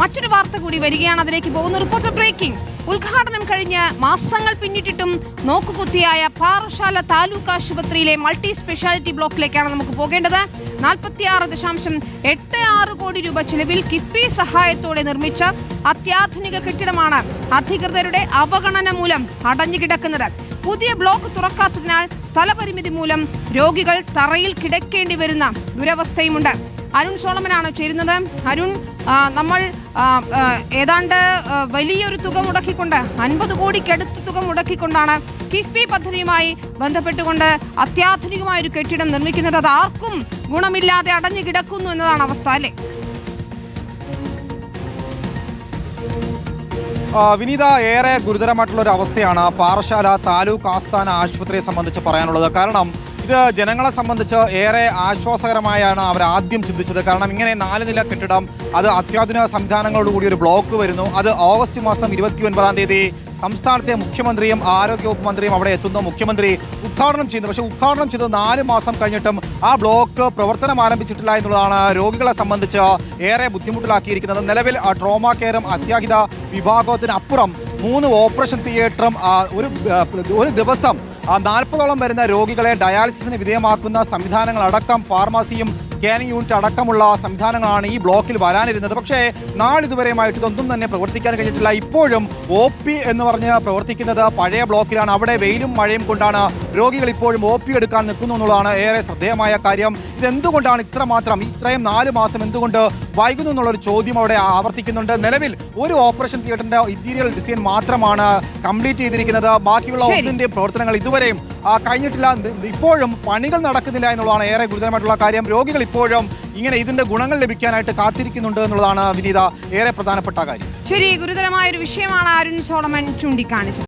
മറ്റൊരു വാർത്ത കൂടി വരികയാണ് അതിലേക്ക് പോകുന്ന റിപ്പോർട്ടർ ബ്രേക്കിംഗ്. ഉദ്ഘാടനം കഴിഞ്ഞ് മാസങ്ങൾ പിന്നിട്ടിട്ടും നോക്കുകുത്തിയായ പാറശാല താലൂക്ക് ആശുപത്രിയിലെ മൾട്ടി സ്പെഷ്യാലിറ്റി ബ്ലോക്കിലേക്കാണ് നമുക്ക് പോകേണ്ടത്. നാൽപ്പത്തിയാറ് ദശാംശം എട്ട് ആറ് കോടി രൂപ ചെലവിൽ കിഫ്ബി സഹായത്തോടെ നിർമ്മിച്ച അത്യാധുനിക കെട്ടിടമാണ് അധികൃതരുടെ അവഗണന മൂലം അടഞ്ഞു കിടക്കുന്നത്. പുതിയ ബ്ലോക്ക് തുറക്കാത്തതിനാൽ സ്ഥലപരിമിതി മൂലം രോഗികൾ തറയിൽ കിടക്കേണ്ടി വരുന്ന ദുരവസ്ഥയുമുണ്ട്. അരുൺ സോളമനാണ് ചേരുന്നത്. അരുൺ നമ്മൾ ഏതാണ്ട് വലിയൊരു തുക മുടക്കിക്കൊണ്ട് അൻപത് കോടിക്കടുത്ത് തുക മുടക്കിക്കൊണ്ടാണ് കിഫ്ബി പദ്ധതിയുമായി ബന്ധപ്പെട്ടുകൊണ്ട് അത്യാധുനികമായ ഒരു കെട്ടിടം നിർമ്മിക്കുന്നത്. അത് ആർക്കും ഗുണമില്ലാതെ അടഞ്ഞു കിടക്കുന്നു എന്നതാണ് അവസ്ഥ അല്ലേ? വിനീത ഏറെ ഗുരുതരമായിട്ടുള്ള ഒരു അവസ്ഥയാണ് പാറശാല താലൂക്ക് ആസ്ഥാന ആശുപത്രിയെ സംബന്ധിച്ച് പറയാനുള്ളത്. കാരണം ഇത് ജനങ്ങളെ സംബന്ധിച്ച് ഏറെ ആശ്വാസകരമായാണ് അവർ ആദ്യം ചിന്തിച്ചത്. കാരണം ഇങ്ങനെ നാല് നില കെട്ടിടം അത് അത്യാധുനിക സംവിധാനങ്ങളോടുകൂടി ഒരു ബ്ലോക്ക് വരുന്നു. അത് ഓഗസ്റ്റ് മാസം ഇരുപത്തി ഒൻപതാം തീയതി സംസ്ഥാനത്തെ മുഖ്യമന്ത്രിയും ആരോഗ്യവകുപ്പ് മന്ത്രിയും അവിടെ എത്തുന്ന. മുഖ്യമന്ത്രി ഉദ്ഘാടനം ചെയ്യുന്നു. പക്ഷേ ഉദ്ഘാടനം ചെയ്ത് നാല് മാസം കഴിഞ്ഞിട്ടും ആ ബ്ലോക്ക് പ്രവർത്തനം ആരംഭിച്ചിട്ടില്ല എന്നുള്ളതാണ് രോഗികളെ സംബന്ധിച്ച് ഏറെ ബുദ്ധിമുട്ടിലാക്കിയിരിക്കുന്നത്. നിലവിൽ ആ, ട്രോമ കെയറും അത്യാഹിത വിഭാഗത്തിനപ്പുറം മൂന്ന് ഓപ്പറേഷൻ തിയേറ്ററും ഒരു ഒരു ദിവസം നാൽപ്പതോളം വരുന്ന രോഗികളെ ഡയാലിസിസിന് വിധേയമാക്കുന്ന സംവിധാനങ്ങളടക്കം ഫാർമസിയും സ്കാനിംഗ് യൂണിറ്റ് അടക്കമുള്ള സംവിധാനങ്ങളാണ് ഈ ബ്ലോക്കിൽ വരാനിരുന്നത്. പക്ഷേ നാളിതുവരെയുമായിട്ട് ഇതൊന്നും തന്നെ പ്രവർത്തിക്കാൻ കഴിഞ്ഞിട്ടില്ല. ഇപ്പോഴും ഒ പി എന്ന് പറഞ്ഞ് പ്രവർത്തിക്കുന്നത് പഴയ ബ്ലോക്കിലാണ്. അവിടെ വെയിലും മഴയും കൊണ്ടാണ് രോഗികൾ ഇപ്പോഴും ഒ പി എടുക്കാൻ നിൽക്കുന്നു എന്നുള്ളതാണ് ഏറെ ശ്രദ്ധേയമായ കാര്യം. ഇതെന്തുകൊണ്ടാണ് ഇത്രമാത്രം ഇത്രയും നാല് മാസം എന്തുകൊണ്ട് വൈകുന്നു എന്നുള്ളൊരു ചോദ്യം അവിടെ ആവർത്തിക്കുന്നുണ്ട്. നിലവിൽ ഒരു ഓപ്പറേഷൻ തിയേറ്ററിന്റെ ഇന്റീരിയർ ഡിസൈൻ മാത്രമാണ് കംപ്ലീറ്റ് ചെയ്തിരിക്കുന്നത്. ബാക്കിയുള്ള ഒന്നിന്റെ ഒന്നിന്റെയും പ്രവർത്തനങ്ങൾ ഇതുവരെയും കഴിഞ്ഞിട്ടില്ല. ഇപ്പോഴും പണികൾ നടക്കുന്നില്ല എന്നുള്ളതാണ് ഏറെ ഗുരുതരമായിട്ടുള്ള കാര്യം. രോഗികൾ ഇപ്പോഴും ഇങ്ങനെ ഇതിന്റെ ഗുണങ്ങൾ ലഭിക്കാനായിട്ട് കാത്തിരിക്കുന്നുണ്ട് എന്നുള്ളതാണ് വിനീത ഏറെ പ്രധാനപ്പെട്ട കാര്യം. ശരി ഗുരുതരമായ ഒരു വിഷയമാണ് അരുൺ സോളമൻ ചൂണ്ടിക്കാണിച്ചത്.